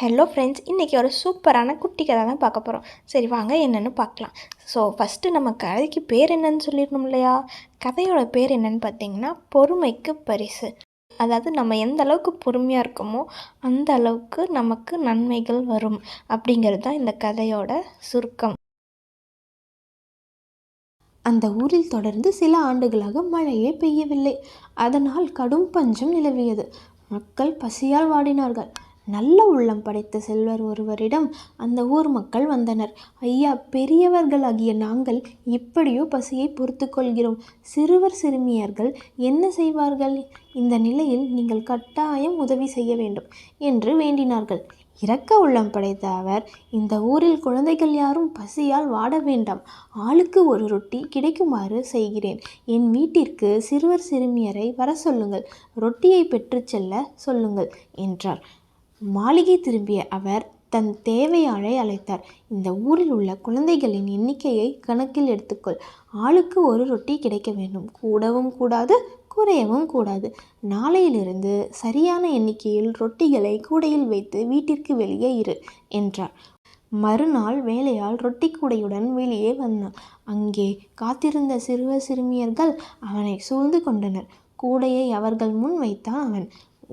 Hello friends இன்றைக்கி ஒரு சூப்பரான குட்டி கதை தான் பார்க்க போகிறோம் சரி வாங்க என்னென்னு பார்க்கலாம். ஸோ ஃபஸ்ட்டு நம்ம கதைக்கு பேர் என்னன்னு சொல்லிடணும் இல்லையா? கதையோட பேர் என்னன்னு பார்த்தீங்கன்னா பொறுமைக்கு பரிசு. அதாவது நம்ம எந்த அளவுக்கு பொறுமையாக இருக்கோமோ அந்த அளவுக்கு நமக்கு நன்மைகள் வரும். அப்படிங்கிறது தான் இந்த கதையோட சுருக்கம். அந்த ஊரில் தொடர்ந்து சில ஆண்டுகளாக மழையே பெய்யவில்லை. அதனால் கடும் பஞ்சம் நிலவியது. மக்கள் பசியால் வாடினார்கள். நல்ல உள்ளம் படைத்த செல்வர் ஒருவரிடம் அந்த ஊர் மக்கள் வந்தனர். ஐயா பெரியவர்களாகிய நாங்கள் எப்படியோ பசியை பொறுத்து கொள்கிறோம். சிறுவர் சிறுமியர்கள் என்ன செய்வார்கள்? இந்த நிலையில் நீங்கள் கட்டாயம் உதவி செய்ய வேண்டும் என்று வேண்டினார்கள். இரக்க உள்ளம் படைத்த அவர் இந்த ஊரில் குழந்தைகள் யாரும் பசியால் வாட வேண்டாம். ஆளுக்கு ஒரு ரொட்டி கிடைக்குமாறு செய்கிறேன். என் வீட்டிற்கு சிறுவர் சிறுமியரை வர சொல்லுங்கள். ரொட்டியை பெற்று செல்ல சொல்லுங்கள் என்றார். மாளிகை திரும்பிய அவர் தன் தேவையாளை அழைத்தார். இந்த ஊரில் உள்ள குழந்தைகளின் எண்ணிக்கையை கணக்கில் எடுத்துக்கொள். ஆளுக்கு ஒரு ரொட்டி கிடைக்க வேண்டும். கூடவும் கூடாது குறையவும் கூடாது. நாளையிலிருந்து சரியான எண்ணிக்கையில் ரொட்டிகளை கூடையில் வைத்து வீட்டிற்கு வெளியே இரு என்றார். மறுநாள் வேலையால் ரொட்டி கூடையுடன் வெளியே வந்தான். அங்கே காத்திருந்த சிறுவர் சிறுமியர்கள் அவனை சூழ்ந்து கொண்டனர். கூடையை அவர்கள் முன் வைத்தான் அவன்.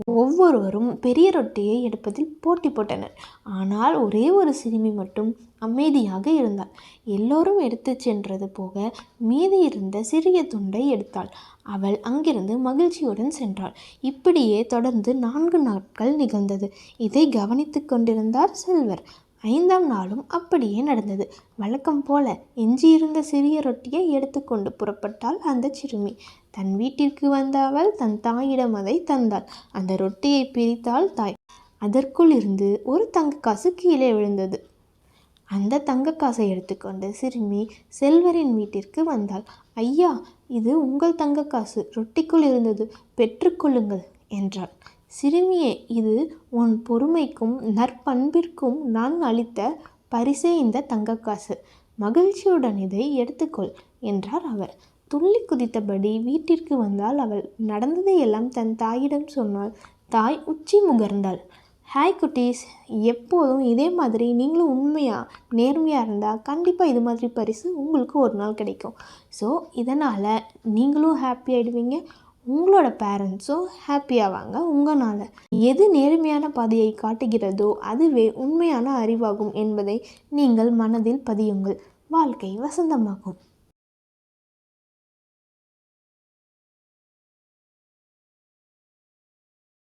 ஒவ்வொருவரும் பெரிய ரொட்டியை எடுப்பதில் போட்டி போட்டனர். ஆனால் ஒரே ஒரு சிறுமி மட்டும் அமைதியாக இருந்தாள். எல்லோரும் எடுத்து சென்றது போக மீதி இருந்த சிறிய துண்டை எடுத்தாள். அவள் அங்கிருந்து மகிழ்ச்சியுடன் சென்றாள். இப்படியே தொடர்ந்து நான்கு நாட்கள் நிகழ்ந்தது. இதை கவனித்து கொண்டிருந்தார் செல்வர். ஐந்தாம் நாளும் அப்படியே நடந்தது. வழக்கம் போல எஞ்சியிருந்த சிறிய ரொட்டியை எடுத்துக்கொண்டு புறப்பட்டாள் அந்த சிறுமி. தன் வீட்டிற்கு வந்த அவள் தன் தாயிடம் அதை தந்தாள். அந்த ரொட்டியை பிரித்தாள் தாய். அதற்குள் இருந்து ஒரு தங்க காசு கீழே விழுந்தது. அந்த தங்க காசை எடுத்துக்கொண்டு சிறுமி செல்வரின் வீட்டிற்கு வந்தாள். ஐயா இது உங்கள் தங்க காசு. ரொட்டிக்குள் இருந்தது. பெற்றுக்கொள்ளுங்கள் என்றாள். சிறுமியே இது உன் பொறுமைக்கும் நற்பண்பிற்கும் நான் அளித்த பரிசே இந்த தங்கக்காசு. மகிழ்ச்சியுடன் இதை எடுத்துக்கொள் என்றார் அவர். துள்ளி குதித்தபடி வீட்டிற்கு வந்தால் அவள் நடந்ததையெல்லாம் தன் தாயிடம் சொன்னாள். தாய் உச்சி முகர்ந்தாள். ஹாய் குட்டீஸ் எப்போதும் இதே மாதிரி நீங்களும் உண்மையாக நேர்மையாக இருந்தால் கண்டிப்பாக இது மாதிரி பரிசு உங்களுக்கு ஒரு நாள் கிடைக்கும். ஸோ இதனால் நீங்களும் ஹாப்பி ஆகிடுவீங்க உங்களோட பேரண்ட்ஸும் ஹாப்பியாவாங்க உங்களால் எது நேர்மையான பாதையை காட்டுகிறதோ அதுவே உண்மையான அறிவாகும் என்பதை நீங்கள் மனதில் பதியுங்கள். வாழ்க்கை வசந்தமாகும்.